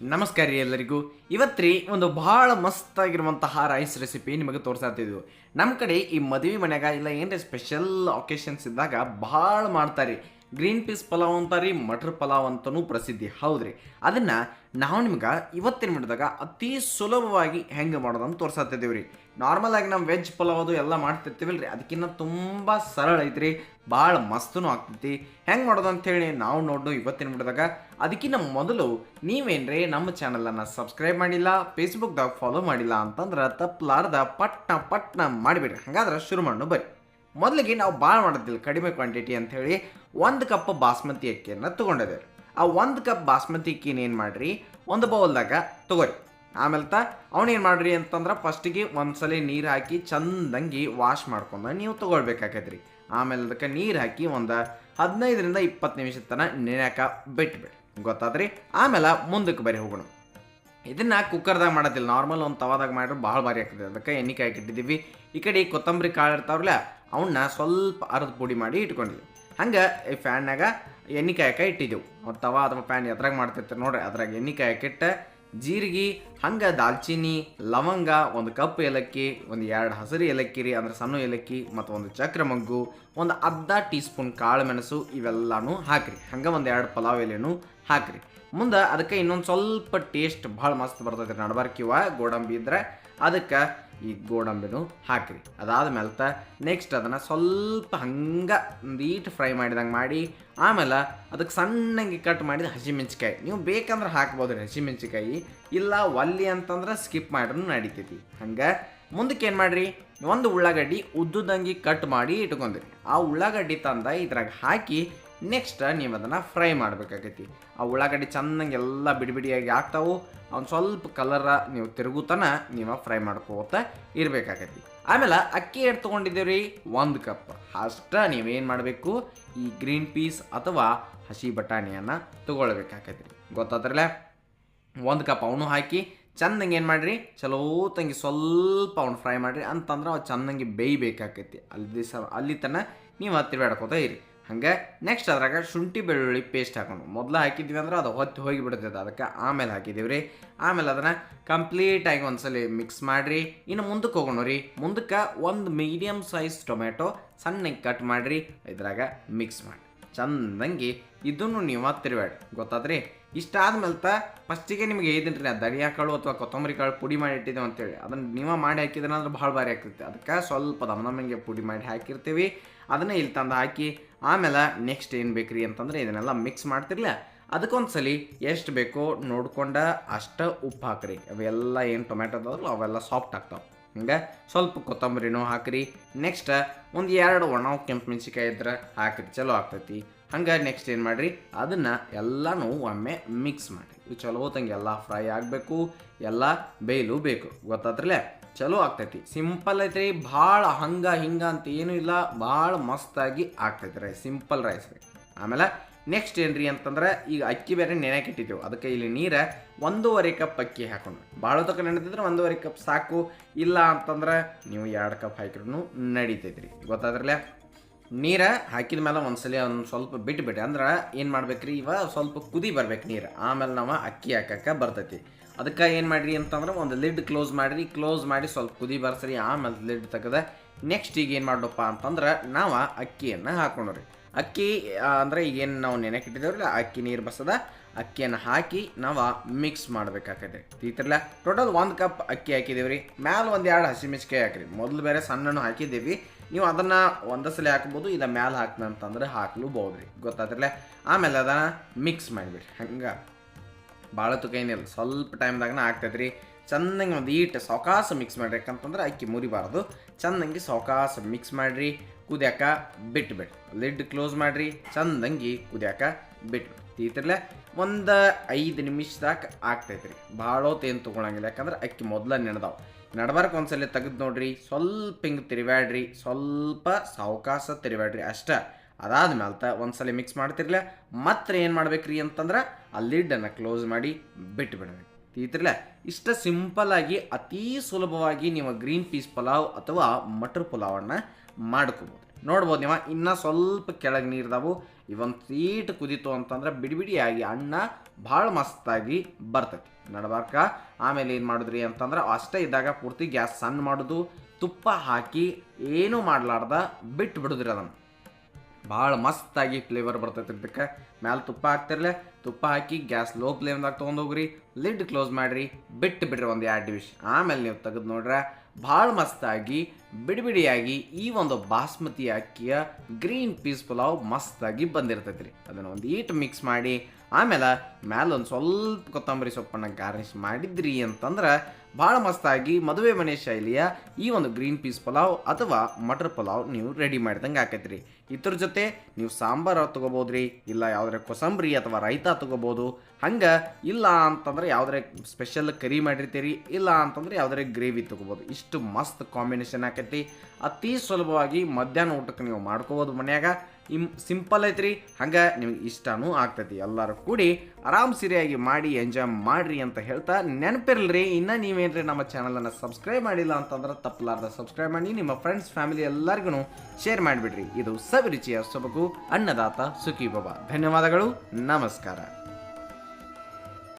ನಮಸ್ಕಾರ ರೀ ಎಲ್ಲರಿಗೂ. ಇವತ್ತ್ರಿ ಒಂದು ಭಾಳ ಮಸ್ತ್ ಆಗಿರುವಂತಹ ರೈಸ್ ರೆಸಿಪಿ ನಿಮಗೆ ತೋರ್ಸಾತಿದ್ವು ನಮ್ಮ ಕಡೆ ಈ ಮದುವೆ ಮನ್ಯಾಗ ಇಲ್ಲ ಏನರ ಸ್ಪೆಷಲ್ ಒಕೇಶನ್ಸ್ ಇದ್ದಾಗ ಭಾಳ ಮಾಡ್ತಾರೆ. ಗ್ರೀನ್ ಪೀಸ್ ಪಲಾವ್ ಅಂತಾರಿ ಮಟರ್ ಪಲಾವ್ ಅಂತಲೂ ಪ್ರಸಿದ್ಧಿ. ಹೌದ್ರಿ. ಅದನ್ನು ನಾವು ನಿಮ್ಗೆ ಇವತ್ತಿನ ಮಾಡಿದಾಗ ಅತಿ ಸುಲಭವಾಗಿ ಹೆಂಗೆ ಮಾಡೋದನ್ನು ತೋರ್ಸತ್ತಿದ್ದೀವಿ ರೀ ನಾರ್ಮಲ್ ಆಗಿ ನಾವು ವೆಜ್ ಪಲಾವ್ ಅದು ಎಲ್ಲ ಮಾಡ್ತಿರ್ತೀವಲ್ರಿ. ಅದಕ್ಕಿಂತ ತುಂಬ ಸರಳ ಐತ್ರಿ. ಭಾಳ ಮಸ್ತೂ ಆಗ್ತೈತಿ. ಹೆಂಗೆ ಮಾಡೋದು ಅಂತೇಳಿ ನಾವು ನೋಡು ಇವತ್ತಿನ ಮಿಡ್ದಾಗ ಅದಕ್ಕಿಂತ ಮೊದಲು ನೀವೇನ್ರಿ ನಮ್ಮ ಚಾನಲನ್ನು ಸಬ್ಸ್ಕ್ರೈಬ್ ಮಾಡಿಲ್ಲ ಫೇಸ್ಬುಕ್ದಾಗ ಫಾಲೋ ಮಾಡಿಲ್ಲ ಅಂತಂದ್ರೆ ತಪ್ಪಲಾರ್ದ ಪಟ್ನ ಪಟ್ನ ಮಾಡಿಬಿಡ್ರಿ. ಹಾಗಾದ್ರೆ ಶುರು ಮಾಡೋಣ ಬರ್ರಿ ಮೊದಲಿಗೆ ನಾವು ಭಾಳ ಮಾಡೋದಿಲ್ಲ, ಕಡಿಮೆ ಕ್ವಾಂಟಿಟಿ ಅಂಥೇಳಿ ಒಂದು ಕಪ್ ಬಾಸ್ಮತಿ ಅಕ್ಕಿಯನ್ನು ತೊಗೊಂಡಿದ್ದೇವೆ ಆ ಒಂದು ಕಪ್ ಬಾಸ್ಮತಿ ಅಕ್ಕಿನ ಏನು ಮಾಡಿರಿ? ಒಂದು ಬೌಲ್ದಾಗ ತೊಗೊರಿ. ಆಮೇಲೆ ತ ಅವನೇನು ಮಾಡ್ರಿ ಅಂತಂದ್ರೆ ಫಸ್ಟಿಗೆ ಒಂದ್ಸಲ ನೀರು ಹಾಕಿ ಚಂದಂಗಿ ವಾಶ್ ಮಾಡ್ಕೊಂಡು ನೀವು ತೊಗೊಳ್ಬೇಕಾಗೈತ್ರಿ ಆಮೇಲೆ ಅದಕ್ಕೆ ನೀರು ಹಾಕಿ ಒಂದು ಹದಿನೈದರಿಂದ ಇಪ್ಪತ್ತು ನಿಮಿಷದ ತನಕ ನೆನೆಯಾಕ ಬಿಟ್ಬಿಡಿ ಗೊತ್ತಾದ್ರಿ? ಆಮೇಲೆ ಮುಂದಕ್ಕೆ ಬರೀ ಹೋಗೋಣ. ಇದನ್ನ ಕುಕ್ಕರ್ದಾಗ ಮಾಡೋದಿಲ್ಲ. ನಾರ್ಮಲ್ ಒಂದು ತವಾದಾಗ ಮಾಡಿದ್ರೆ ಭಾಳ ಭಾರಿ ಆಗ್ತದೆ. ಅದಕ್ಕೆ ಎಣ್ಣೆ ಕಾಯಿ ಇಟ್ಟಿದ್ದೀವಿ ಈ ಕಡೆ ಕೊತ್ತಂಬರಿ ಕಾಳು ಇರ್ತಾವ್ರಲ್ಲ ಅವನ್ನ ಸ್ವಲ್ಪ ಅರ್ಧ ಪುಡಿ ಮಾಡಿ ಇಟ್ಕೊಂಡಿದ್ವಿ. ಹಂಗೆ ಈ ಫ್ಯಾನ್ನಾಗ ಎಣ್ಣೆ ಕಾಯಕ ಇಟ್ಟಿದ್ದೆವು. ಅವ್ರು ತವಾ ಅಥವಾ ಫ್ಯಾನ್ ಎದ್ರಾಗ ಮಾಡ್ತಿರ್ತಾರೆ ನೋಡ್ರಿ. ಅದ್ರಾಗ ಎಣ್ಣೆ ಕಾಯಕ್ಕಿಟ್ಟ ಜೀರಿಗೆ, ಹಂಗೆ ದಾಲ್ಚಿನ್ನಿ, ಲವಂಗ, ಒಂದು ಕಪ್ ಏಲಕ್ಕಿ, ಒಂದು ಎರಡು ಹಸಿರು ಏಲಕ್ಕಿ ರೀ, ಅಂದ್ರೆ ಸಣ್ಣ ಏಲಕ್ಕಿ ಮತ್ತು ಒಂದು ಚಕ್ರ ಮಗ್ಗು, ಒಂದು ಅರ್ಧ ಟೀ ಸ್ಪೂನ್ ಕಾಳು ಮೆಣಸು ಇವೆಲ್ಲನೂ ಹಾಕ್ರಿ. ಹಂಗೆ ಒಂದು ಎರಡು ಪಲಾವ್ ಎಲೆನೂ ಹಾಕ್ರಿ. ಮುಂದೆ ಅದಕ್ಕೆ ಇನ್ನೊಂದು ಸ್ವಲ್ಪ ಟೇಸ್ಟ್ ಭಾಳ ಮಸ್ತ್ ಬರ್ತೈತೆ ನಡಬಾರ್ಕಿವ ಗೋಡಂಬಿ ಇದ್ರೆ ಅದಕ್ಕೆ ಈ ಗೋಡಂಬಿನೂ ಹಾಕಿರಿ. ಅದಾದ ಮೇಲೆ ನೆಕ್ಸ್ಟ್ ಅದನ್ನು ಸ್ವಲ್ಪ ಹಂಗೆ ನೀಟ್ ಫ್ರೈ ಮಾಡಿದಂಗೆ ಮಾಡಿ, ಆಮೇಲೆ ಅದಕ್ಕೆ ಸಣ್ಣಗೆ ಕಟ್ ಮಾಡಿದ ಹಸಿಮೆಣ್ಸಿಕಾಯಿ ನೀವು ಬೇಕಂದ್ರೆ ಹಾಕ್ಬೋದು ರೀ ಹಸಿಮೆಣ್ಸಿಕಾಯಿ ಇಲ್ಲ ಒಲ್ಲಿ ಅಂತಂದ್ರೆ ಸ್ಕಿಪ್ ಮಾಡ್ರೂ ನಡಿತೈತಿ. ಹಂಗೆ ಮುಂದಕ್ಕೆ ಏನು ಮಾಡಿರಿ? ಒಂದು ಉಳ್ಳಾಗಡ್ಡಿ ಉದ್ದುದಂಗಿ ಕಟ್ ಮಾಡಿ ಇಟ್ಕೊಂಡಿರಿ. ಆ ಉಳ್ಳಾಗಡ್ಡಿ ತಂದ ಇದ್ರಾಗ ಹಾಕಿ ನೆಕ್ಸ್ಟ್ ನೀವು ಅದನ್ನು ಫ್ರೈ ಮಾಡಬೇಕಾಗೈತಿ. ಆ ಉಳ್ಳಾಗಡ್ಡಿ ಚೆನ್ನಾಗಿ ಎಲ್ಲ ಬಿಡಿ ಬಿಡಿಯಾಗಿ ಆಗ್ತಾವು ಅವ್ನು ಸ್ವಲ್ಪ ಕಲರ ನೀವು ತಿರುಗುತನ ನೀವು ಫ್ರೈ ಮಾಡ್ಕೋತ ಇರಬೇಕಾಗೈತಿ. ಆಮೇಲೆ ಅಕ್ಕಿ ಎಟ್ ತೊಗೊಂಡಿದ್ದೀವಿ ಒಂದು ಕಪ್ ಅಷ್ಟ ನೀವೇನು ಮಾಡಬೇಕು? ಈ ಗ್ರೀನ್ ಪೀಸ್ ಅಥವಾ ಹಸಿ ಬಟಾಣಿಯನ್ನು ತೊಗೊಳ್ಬೇಕಾಗೈತಿ. ಗೊತ್ತಾದ್ರಲ್ಲ ಒಂದು ಕಪ್ ಅವನು ಹಾಕಿ ಚಂದಂಗೆ ಏನು ಮಾಡಿರಿ? ಚಲೋ ತಂಗಿ ಸ್ವಲ್ಪ ಅವ್ನು ಫ್ರೈ ಮಾಡಿರಿ. ಅಂತಂದ್ರೆ ಅವು ಚಂದಂಗೆ ಬೇಯ್ಬೇಕಾಕೈತಿ ಅಲ್ಲಿ ಸ ಅಲ್ಲಿ ತನಕ ನೀವು ತಿರುಗಾಡ್ಕೋತ ಇರಿ. ಹಂಗೆ ನೆಕ್ಸ್ಟ್ ಅದ್ರಾಗ ಶುಂಠಿ ಬೆಳ್ಳುಳ್ಳಿ ಪೇಸ್ಟ್ ಹಾಕೊಂಡು ಮೊದಲು ಹಾಕಿದ್ವಿ ಅಂದ್ರೆ ಅದು ಹೊತ್ತು ಹೋಗಿ ಬಿಡ್ತೈತೆ ಅದಕ್ಕೆ ಆಮೇಲೆ ಹಾಕಿದ್ದೀವಿ ರೀ. ಆಮೇಲೆ ಅದನ್ನು ಕಂಪ್ಲೀಟಾಗಿ ಒಂದ್ಸಲಿ ಮಿಕ್ಸ್ ಮಾಡಿರಿ. ಇನ್ನು ಮುಂದಕ್ಕೆ ಹೋಗೋಣ ರೀ ಮುಂದಕ್ಕೆ ಒಂದು ಮೀಡಿಯಮ್ ಸೈಜ್ ಟೊಮೆಟೊ ಸಣ್ಣಗೆ ಕಟ್ ಮಾಡಿರಿ. ಇದ್ರಾಗ ಮಿಕ್ಸ್ ಮಾಡಿ. ಚಂದಂಗಿ ಇದನ್ನು ನೀವು ತಿರುವಾಡಿ ಗೊತ್ತಾದ್ರಿ? ಇಷ್ಟಾದ್ಮೇಲೆ ತ ಫಸ್ಟಿಗೆ ನಿಮಗೆ ಹೇಳಿದ್ದೀನಿ ರೀ ಧನಿಯಾ ಕಾಳು ಅಥವಾ ಕೊತ್ತಂಬರಿ ಕಾಳು ಪುಡಿ ಮಾಡಿ ಇಟ್ಟಿದ್ದೇವೆ ಅಂತೇಳಿ. ಅದನ್ನು ನೀವು ಮಾಡಿ ಹಾಕಿದ್ರೆ ಅಂದ್ರೆ ಭಾಳ ಭಾರಿ ಆಗ್ತೈತೆ. ಅದಕ್ಕೆ ಸ್ವಲ್ಪ ದಮದಮ್ಮಂಗೆ ಪುಡಿ ಮಾಡಿ ಹಾಕಿರ್ತೀವಿ. ಅದನ್ನ ಇಲ್ಲಿ ತಂದು ಹಾಕಿ, ಆಮೇಲೆ ನೆಕ್ಸ್ಟ್ ಏನು ಬೇಕ್ರಿ ಅಂತಂದ್ರೆ ಇದನ್ನೆಲ್ಲ ಮಿಕ್ಸ್ ಮಾಡ್ತಿರ್ಲ. ಅದಕ್ಕೊಂದು ಸಲ ಎಷ್ಟು ಬೇಕೋ ನೋಡ್ಕೊಂಡ ಅಷ್ಟು ಉಪ್ಪು ಹಾಕ್ರಿ. ಅವೆಲ್ಲ ಏನು ಟೊಮೆಟೊ ಅದಾವಲ್ಲ ಅವೆಲ್ಲ ಸಾಫ್ಟ್ ಆಗ್ತಾವೆ. ಹಿಂಗೆ ಸ್ವಲ್ಪ ಕೊತ್ತಂಬರಿನೂ ಹಾಕ್ರಿ. ನೆಕ್ಸ್ಟ್ ಒಂದು ಎರಡು ಒಣ ಕೆಂಪು ಮೆಣಸಿಕಾಯಿ ಇದ್ರೆ ಹಾಕ್ರಿ, ಚಲೋ ಆಗ್ತೈತಿ. ಹಂಗೆ ನೆಕ್ಸ್ಟ್ ಏನು ಮಾಡಿರಿ, ಅದನ್ನು ಎಲ್ಲನೂ ಒಮ್ಮೆ ಮಿಕ್ಸ್ ಮಾಡಿ ಚಲೋ ತಂಗೆ ಎಲ್ಲ ಫ್ರೈ ಆಗಬೇಕು, ಎಲ್ಲ ಬೇಯಲು ಬೇಕು. ಗೊತ್ತಾತ್ರಲ್ಲ ಚಲೋ ಆಗ್ತೈತಿ. ಸಿಂಪಲ್ ಐತ್ರಿ, ಭಾಳ ಹಂಗ ಹಿಂಗ ಅಂತ ಏನೂ ಇಲ್ಲ, ಭಾಳ ಮಸ್ತಾಗಿ ಆಗ್ತೈತಿ ರೈಸ್ ಸಿಂಪಲ್ ರೈಸ್ ರೀ. ಆಮೇಲೆ ನೆಕ್ಸ್ಟ್ ಏನ್ರಿ ಅಂತಂದ್ರೆ, ಈಗ ಅಕ್ಕಿ ಬೇರೆ ನೆನೆಗೆ ಇಟ್ಟಿದ್ದೇವೆ. ಅದಕ್ಕೆ ಇಲ್ಲಿ ನೀರು ಒಂದೂವರೆ ಕಪ್ ಅಕ್ಕಿ ಹಾಕೊಂಡು ಭಾಳ ತಕ್ಕ ನೆನೆದಿದ್ರೆ ಒಂದೂವರೆ ಕಪ್ ಸಾಕು. ಇಲ್ಲ ಅಂತಂದ್ರೆ ನೀವು ಎರಡು ಕಪ್ ಹಾಕಿದ್ರು ನಡೀತೈತ್ರಿ. ಗೊತ್ತಾದ್ರಲ್ಲ ನೀರು ಹಾಕಿದ ಮೇಲೆ ಒಂದ್ಸಲಿ ಒಂದು ಸ್ವಲ್ಪ ಬಿಟ್ಬಿಟ್ಟು, ಅಂದ್ರೆ ಏನು ಮಾಡ್ಬೇಕ್ರಿ? ಇವ ಸ್ವಲ್ಪ ಕುದಿ ಬರ್ಬೇಕು ನೀರು. ಆಮೇಲೆ ನಾವು ಅಕ್ಕಿ ಹಾಕಕ್ಕೆ ಬರ್ತೈತಿ. ಅದಕ್ಕೆ ಏನು ಮಾಡಿರಿ ಅಂತಂದ್ರೆ ಒಂದು ಲಿಡ್ ಕ್ಲೋಸ್ ಮಾಡಿರಿ. ಕ್ಲೋಸ್ ಮಾಡಿ ಸ್ವಲ್ಪ ಕುದಿ ಬರ್ಸ್ರಿ. ಆಮೇಲೆ ಲಿಡ್ ತೆಗೆದ ನೆಕ್ಸ್ಟ್ ಈಗ ಏನು ಮಾಡೋಪ್ಪ ಅಂತಂದ್ರೆ ನಾವು ಅಕ್ಕಿಯನ್ನು ಹಾಕೊಂಡ್ರಿ. ಅಕ್ಕಿ ಅಂದರೆ ಈಗೇನು ನಾವು ನೆನೆಕಿಟ್ಟಿದ್ದೇವ್ರಲ್ಲ, ಅಕ್ಕಿ ನೀರು ಬಸದ ಅಕ್ಕಿಯನ್ನು ಹಾಕಿ ನಾವು ಮಿಕ್ಸ್ ಮಾಡಬೇಕಾಗತ್ತೆ. ಈ ಥರಲ್ಲ ಟೋಟಲ್ ಒಂದು ಕಪ್ ಅಕ್ಕಿ ಹಾಕಿದೇವ್ರಿ ಮ್ಯಾಲ ಒಂದು ಎರಡು ಹಸಿಮೆಣ್ಸಿಕಾಯಿ ಹಾಕ್ರಿ. ಮೊದಲು ಬೇರೆ ಸಣ್ಣನು ಹಾಕಿದ್ದೀವಿ. ನೀವು ಅದನ್ನು ಒಂದೇ ಸಲ ಹಾಕ್ಬೋದು, ಇಲ್ಲ ಮ್ಯಾಲೆ ಹಾಕ್ತೀನಿ ಅಂತಂದ್ರೆ ಹಾಕ್ಲು ಬಹುದ್ರಿ ಗೊತ್ತಾದ್ರಲ್ಲ ಆಮೇಲೆ ಅದನ್ನು ಮಿಕ್ಸ್ ಮಾಡಿಬಿಡ್ರಿ. ಹಂಗೆ. ಭಾಳ ತುಕ ಏನಿಲ್ಲ. ಸ್ವಲ್ಪ ಟೈಮ್ದಾಗನ ಆಗ್ತೈತ್ರಿ. ಚಂದಂಗೆ ಒಂದು ಈಟ್ ಸಾವಕಾಸ ಮಿಕ್ಸ್ ಮಾಡಿರಿ ಯಾಕಂತಂದ್ರೆ ಅಕ್ಕಿ ಮುರಿಬಾರ್ದು. ಚೆನ್ನಾಗಿ ಸಾವಕಾಸ ಮಿಕ್ಸ್ ಮಾಡಿರಿ, ಕುದ್ಯಾಕ ಬಿಟ್ಬಿಡ್ರಿ ಲಿಡ್ ಕ್ಲೋಸ್ ಮಾಡಿರಿ, ಚಂದಂಗಿ ಕುದಿಯಾಕ ಬಿಟ್ಟು ತೀತಿರ್ಲೆ ಒಂದು ಐದು ನಿಮಿಷದಾಗ ಆಗ್ತೈತ್ರಿ. ಭಾಳ ಹೊತ್ತೇನು ಏನು ತೊಗೊಳಂಗಿಲ್ಲ. ಯಾಕಂದ್ರೆ ಅಕ್ಕಿ ಮೊದಲ ನೆನೆದಾವ್ ನಡ್ಬಾರ್ಕ ಒಂದ್ಸಲ ತೆಗೆದು ನೋಡ್ರಿ, ಸ್ವಲ್ಪ ಹಿಂಗೆ ತಿರುವಾಡ್ರಿ ಸ್ವಲ್ಪ ಸಾವಕಾಸ ತಿರುವಾಡ್ರಿ ಅಷ್ಟ. ಅದಾದ್ಮೇಲೆ ತ ಒಂದ್ಸಲ ಮಿಕ್ಸ್ ಮಾಡ್ತಿರ್ಲ? ಮತ್ತೆ ಏನು ಮಾಡ್ಬೇಕ್ರಿ ಅಂತಂದ್ರೆ ಆ ಲಿಡ್ಡನ್ನು ಕ್ಲೋಸ್ ಮಾಡಿ ಬಿಟ್ಟು ಬಿಡ್ಬೇಕು ತೀತಿರ್ಲ ಇಷ್ಟ ಆಗಿ, ಅತೀ ಸುಲಭವಾಗಿ ನೀವು ಗ್ರೀನ್ ಪೀಸ್ ಪಲಾವ್ ಅಥವಾ ಮಟರ್ ಪಲಾವನ್ನ ಮಾಡ್ಕೋಬೋದು. ನೋಡ್ಬೋದು ನೀವು, ಇನ್ನೂ ಸ್ವಲ್ಪ ಕೆಳಗೆ ನೀರ್ದಾವು. ಇವೊಂದು ಸೀಟ್ ಕುದೀತು ಅಂತಂದ್ರೆ ಬಿಡಿ ಅಣ್ಣ ಅನ್ನ ಭಾಳ ಮಸ್ತಾಗಿ ಬರ್ತೈತಿ. ನಡಬಾರ್ಕ? ಆಮೇಲೆ ಏನು ಮಾಡಿದ್ರಿ ಅಂತಂದ್ರೆ, ಅಷ್ಟೇ ಇದ್ದಾಗ ಪೂರ್ತಿ ಗ್ಯಾಸ್ ಸಣ್ಣ ಮಾಡೋದು, ತುಪ್ಪ ಹಾಕಿ ಏನೂ ಮಾಡಲಾರ್ದ ಬಿಟ್ಟು ಬಿಡುದ್ರಿ ಅದನ್ನು. ಭಾಳ ಮಸ್ತಾಗಿ ಫ್ಲೇವರ್ ಬರ್ತೈತೆ ಇದಕ್ಕೆ. ಮ್ಯಾಲೆ ತುಪ್ಪ ಹಾಕ್ತಿರ್ಲೆ, ತುಪ್ಪ ಹಾಕಿ ಗ್ಯಾಸ್ ಲೋ ಫ್ಲೇಮ್ದಾಗ ತೊಗೊಂಡೋಗ್ರಿ ಲಿಡ್ ಕ್ಲೋಸ್ ಮಾಡಿರಿ ಬಿಟ್ಟು ಬಿಡ್ರಿ ಒಂದು ಎರಡು ಡಿವಿಷ್ ಆಮೇಲೆ ನೀವು ತೆಗೆದು ನೋಡ್ರೆ, ಭಾಳ ಮಸ್ತಾಗಿ ಬಿಡಿಬಿಡಿಯಾಗಿ ಈ ಒಂದು ಬಾಸ್ಮತಿ ಅಕ್ಕಿಯ ಗ್ರೀನ್ ಪೀಸ್ ಪುಲಾವ್ ಮಸ್ತಾಗಿ ಬಂದಿರ್ತೈತೆ ರೀ ಅದನ್ನು ಒಂದು ಈಟ್ ಮಿಕ್ಸ್ ಮಾಡಿ, ಆಮೇಲೆ ಮ್ಯಾಲ ಒಂದು ಸ್ವಲ್ಪ ಕೊತ್ತಂಬರಿ ಸೊಪ್ಪನ್ನು ಗಾರ್ನಿಷ್ ಮಾಡಿದ್ರಿ ಅಂತಂದ್ರೆ ಭಾಳ ಮಸ್ತಾಗಿ ಮದುವೆ ಮನೆ ಶೈಲಿಯ ಈ ಒಂದು ಗ್ರೀನ್ ಪೀಸ್ ಪಲಾವ್ ಅಥವಾ ಮಟರ್ ಪಲಾವ್ ನೀವು ರೆಡಿ ಮಾಡಿದಂಗೆ ಆಕೈತ್ರಿ. ಇದ್ರ ಜೊತೆ ನೀವು ಸಾಂಬಾರು ತೊಗೋಬೋದ್ರಿ, ಇಲ್ಲ ಯಾವ್ದಾರ ಕೊಸಂಬರಿ ಅಥವಾ ರೈತ ತೊಗೋಬೋದು. ಹಂಗೆ ಇಲ್ಲ ಅಂತಂದ್ರೆ ಯಾವುದರ ಸ್ಪೆಷಲ್ ಕರಿ ಮಾಡಿರ್ತೀರಿ, ಇಲ್ಲ ಅಂತಂದ್ರೆ ಯಾವ್ದಾರ ಗ್ರೇವಿ ತೊಗೋಬೋದು. ಇಷ್ಟು ಮಸ್ತ್ ಕಾಂಬಿನೇಷನ್ ಆಕೈತಿ. ಅತಿ ಸುಲಭವಾಗಿ ಮಧ್ಯಾಹ್ನ ಊಟಕ್ಕೆ ನೀವು ಮಾಡ್ಕೋಬೋದು ಮನ್ಯಾಗ. ಇಮ್, ಸಿಂಪಲ್ ಐತ್ರಿ. ಹಂಗೆ ನಿಮ್ಗೆ ಇಷ್ಟನೂ ಆಗ್ತೈತಿ. ಎಲ್ಲರೂ ಕೂಡಿ ಆರಾಮ್ ಸಿರಿಯಾಗಿ ಮಾಡಿ, ಎಂಜಾಯ್ ಮಾಡ್ರಿ ಅಂತ ಹೇಳ್ತಾ ನೆನಪಿರಲ್ರಿ. ಇನ್ನು ನೀವೇನ್ರಿ ನಮ್ಮ ಚಾನಲನ್ನು ಸಬ್ಸ್ಕ್ರೈಬ್ ಮಾಡಿಲ್ಲ ಅಂತಂದ್ರೆ ತಪ್ಪಲಾರ್ದ ಸಬ್ಸ್ಕ್ರೈಬ್ ಮಾಡಿ, ನಿಮ್ಮ ಫ್ರೆಂಡ್ಸ್ ಫ್ಯಾಮಿಲಿ ಎಲ್ಲರಿಗೂ ಶೇರ್ ಮಾಡಿಬಿಡ್ರಿ. ಇದು ಸವಿರುಚಿಯ, ಸೊಬಗು, ಅನ್ನದಾತ ಸುಖಿ ಬಾಬಾ ಧನ್ಯವಾದಗಳು. ನಮಸ್ಕಾರ.